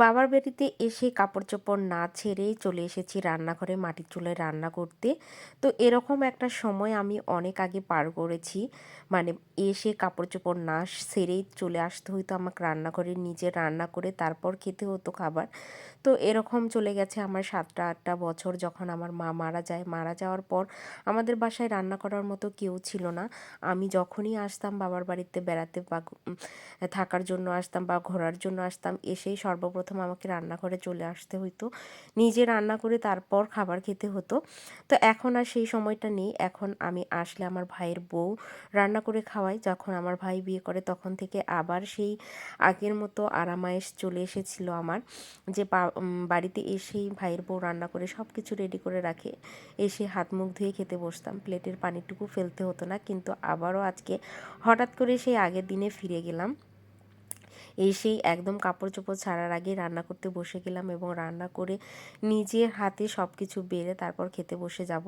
বাবার বাড়িতে এসে কাপড় চোপড় না ছেড়েই চলে এসেছি রান্নাঘরে মাটির চুলায় রান্না করতে। তো এরকম একটা সময় আমি অনেক আগে পার করেছি। মানে এসে কাপড় চোপড় না সেরেই চলে আসতে হইতো আমাকে রান্নাঘরে, নিজে রান্না করে তারপর খেতে হতো খাবার। তো এরকম চলে গেছে আমার সাতটা, আটটা বছর যখন আমার মা মারা যায়। মারা যাওয়ার পর আমাদের বাসায় রান্না করার মতো কেউ ছিল না। আমি যখনই আসতাম বাবার বাড়িতে বেড়াতে বা থাকার জন্য আসতাম বা ঘোরার জন্য আসতাম, এসেই সর্বপ্রথম আমাকে রান্নাঘরে চলে আসতে হইতো। নিজে রান্না করে তারপর খাবার খেতে হতো। তো এখন আর সেই সময়টা নেই। এখন আমি আসলে আমার ভাইয়ের বউ রান্না করে খাওয়াই। যখন আমার ভাই বিয়ে করে তখন থেকে আবার সেই আগের মতো আরামায়েশ চলে এসেছিল আমার যে বাড়িতে এসেই ভাইয়ের বউ রান্না করে সব কিছু রেডি করে রাখে। এসে হাত মুখ ধুয়ে খেতে বসতাম। প্লেটের পানিটুকু ফেলতে হতো না। কিন্তু আবারও আজকে হঠাৎ করে সেই আগের দিনে ফিরে গেলাম। এসেই একদম কাপড় চোপড় ছাড়ার আগে রান্না করতে বসে গেলাম এবং রান্না করে নিজের হাতে সব কিছু বেড়ে তারপর খেতে বসে যাব।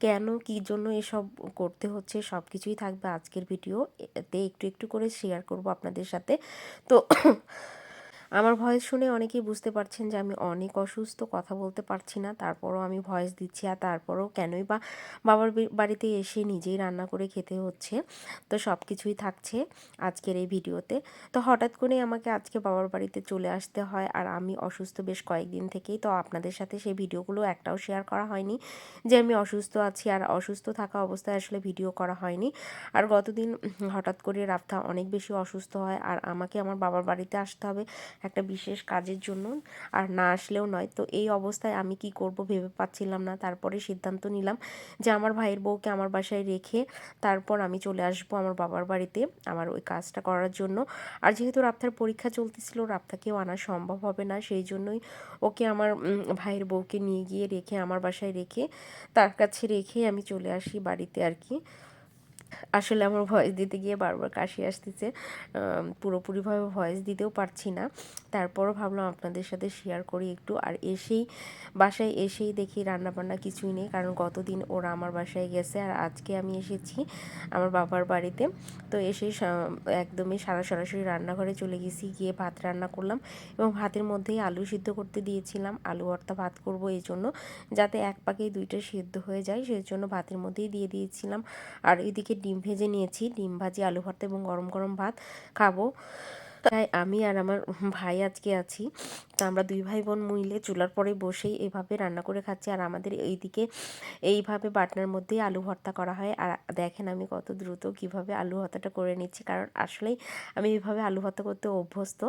কেন, কি জন্য এসব করতে হচ্ছে সব কিছুই থাকবে আজকের ভিডিও এতে একটু একটু করে শেয়ার করব আপনাদের সাথে। তো আমার ভয়েস শুনে অনেকেই বুঝতে পারছেন যে আমি অনেক অসুস্থ, কথা বলতে পারছি না। তারপরও আমি ভয়েস দিচ্ছি আর তারপরও কেনই বা বাবার বাড়িতে এসে নিজেই রান্না করে খেতে হচ্ছে। তো সব কিছুই থাকছে আজকের এই ভিডিওতে। তো হঠাৎ করে আমাকে আজকে বাবার বাড়িতে চলে আসতে হয় আর আমি অসুস্থ বেশ কয়েকদিন থেকেই। তো আপনাদের সাথে সেই ভিডিওগুলো একটাও শেয়ার করা হয়নি যে আমি অসুস্থ আছি আর অসুস্থ থাকা অবস্থায় আসলে ভিডিও করা হয়নি। আর গতদিন হঠাৎ করে রাফতা অনেক বেশি অসুস্থ হয় আর আমাকে আমার বাবার বাড়িতে আসতে হবে। একটা বিশেষ কাজের জন্য আর না আসলেও নয়। তো এই অবস্থায় আমি কি করব ভেবে পাচ্ছিলাম না। তারপরে সিদ্ধান্ত নিলাম যে আমার ভাইয়ের বউকে আমার বাসায় রেখে তারপর আমি চলে আসব আমার বাবার বাড়িতে আমার ওই কাজটা করার জন্য। আর যেহেতু রাপ্তার পরীক্ষা চলতেছিল, রাপ্তাকেও আনা সম্ভব হবে না। সেই জন্যই ওকে আমার ভাইয়ের বউকে নিয়ে গিয়ে রেখে, আমার বাসায় রেখে তার কাছে রেখে আমি চলে আসি বাড়িতে আর কি। আসলে আমার ভয়েস দিতে গিয়ে বারবার কাশি আসতেছে। পুরোপুরিভাবে ভয়েস দিতেও পারছি না। তারপরও ভাবলাম আপনাদের সাথে শেয়ার করি একটু। আর এসেই, বাসায় এসেই দেখি রান্নাবান্না কিছুই নেই, কারণ গতদিন ওরা আমার বাসায় গেছে আর আজকে আমি এসেছি আমার বাবার বাড়িতে। তো এসেই একদমই সারা সরাসরি রান্নাঘরে চলে গেছি, গিয়ে ভাত রান্না করলাম এবং ভাতের মধ্যেই আলু সিদ্ধ করতে দিয়েছিলাম। আলু ভর্তা ভাত করব এই জন্য, যাতে এক পাকেই দুইটা সিদ্ধ হয়ে যায় সেই জন্য ভাতের মধ্যেই দিয়ে দিয়েছিলাম। আর এদিকে ডিম ভেজে নিয়েছি। ডিম ভাজি আলু ভর্তা এবং গরম গরম ভাত খাব। তাই আমি আর আমার ভাই আজকে আছি। তো আমরা দুই ভাই বোন মিলে চুলার পরে বসেই এভাবে রান্না করে খাচ্ছি। আর আমাদের এইদিকে এইভাবে বাটনার মধ্যেই আলু ভর্তা করা হয়। আর দেখেন আমি কত দ্রুত কীভাবে আলু ভর্তাটা করে নিচ্ছি। কারণ আসলেই আমি এইভাবে আলু ভর্তা করতে অভ্যস্ত।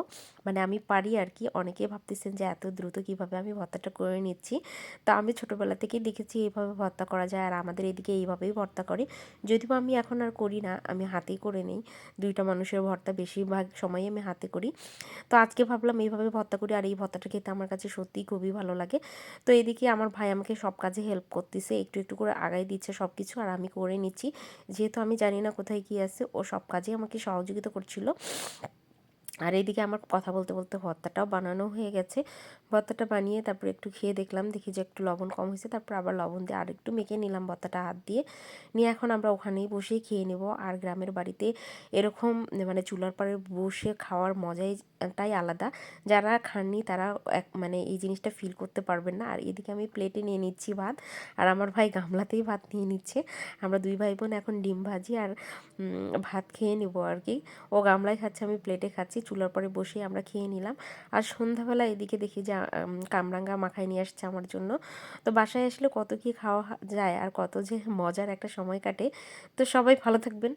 মানে আমি পারি আর কি। অনেকেই ভাবতেছেন যে এত দ্রুত কীভাবে আমি ভর্তাটা করে নিচ্ছি। তো আমি ছোটোবেলা থেকেই দেখেছি এইভাবে ভর্তা করা যায়। আর আমাদের এদিকে এইভাবেই ভর্তা করে। যদিও আমি এখন আর করি না। আমি হাতেই করে নিই। দুইটা মানুষের ভর্তা বেশিরভাগ সময় আমি হাতে করি। তো আজকে ভাবলাম এইভাবে ভর্তা করি আর এই ভর্তাটা খেতে আমার কাছে সত্যিই খুবই ভালো লাগে। তো এদিকে আমার ভাই আমাকে সব কাজে হেল্প করতেছে, একটু একটু করে আগাই দিচ্ছে সব কিছু আর আমি করে নিচ্ছি। যেহেতু আমি জানি না কোথায় কী আছে, ও সব কাজে আমাকে সহযোগিতা করছিল। আর এইদিকে আমার কথা বলতে বলতে ভর্তাটাও বানানো হয়ে গেছে। ভর্তাটা বানিয়ে তারপর একটু খেয়ে দেখলাম, দেখি যে একটু লবণ কম হয়েছে, তারপর আবার লবণ দিয়ে আর একটু মেখে নিলাম ভর্তাটা হাত দিয়ে। নিয়ে এখন আমরা ওখানেই বসেই খেয়ে নেব। আর গ্রামের বাড়িতে এরকম মানে চুলার পাড়ে বসে খাওয়ার মজাইটাই আলাদা। যারা খাননি তারা এক মানে এই জিনিসটা ফিল করতে পারবেন না। আর এদিকে আমি প্লেটে নিয়ে নিচ্ছি ভাত। আর আমার ভাই গামলাতেই ভাত নিয়ে নিচ্ছে। আমরা দুই ভাই বোন এখন ডিম ভাজি আর ভাত খেয়ে নেব আর কি। ও গামলায় খাচ্ছে, আমি প্লেটে খাচ্ছি। চুলার পরে বসে আমরা খেয়ে নিলাম। আর সন্ধ্যাবেলা এদিকে দেখি যে কামরাঙ্গা মাখায় নিয়ে আসছে আমার জন্য। তো বাসায় আসলে কত কি খাওয়া যায় আর কত যে মজার একটা সময় কাটে। তো সবাই ভালো থাকবেন।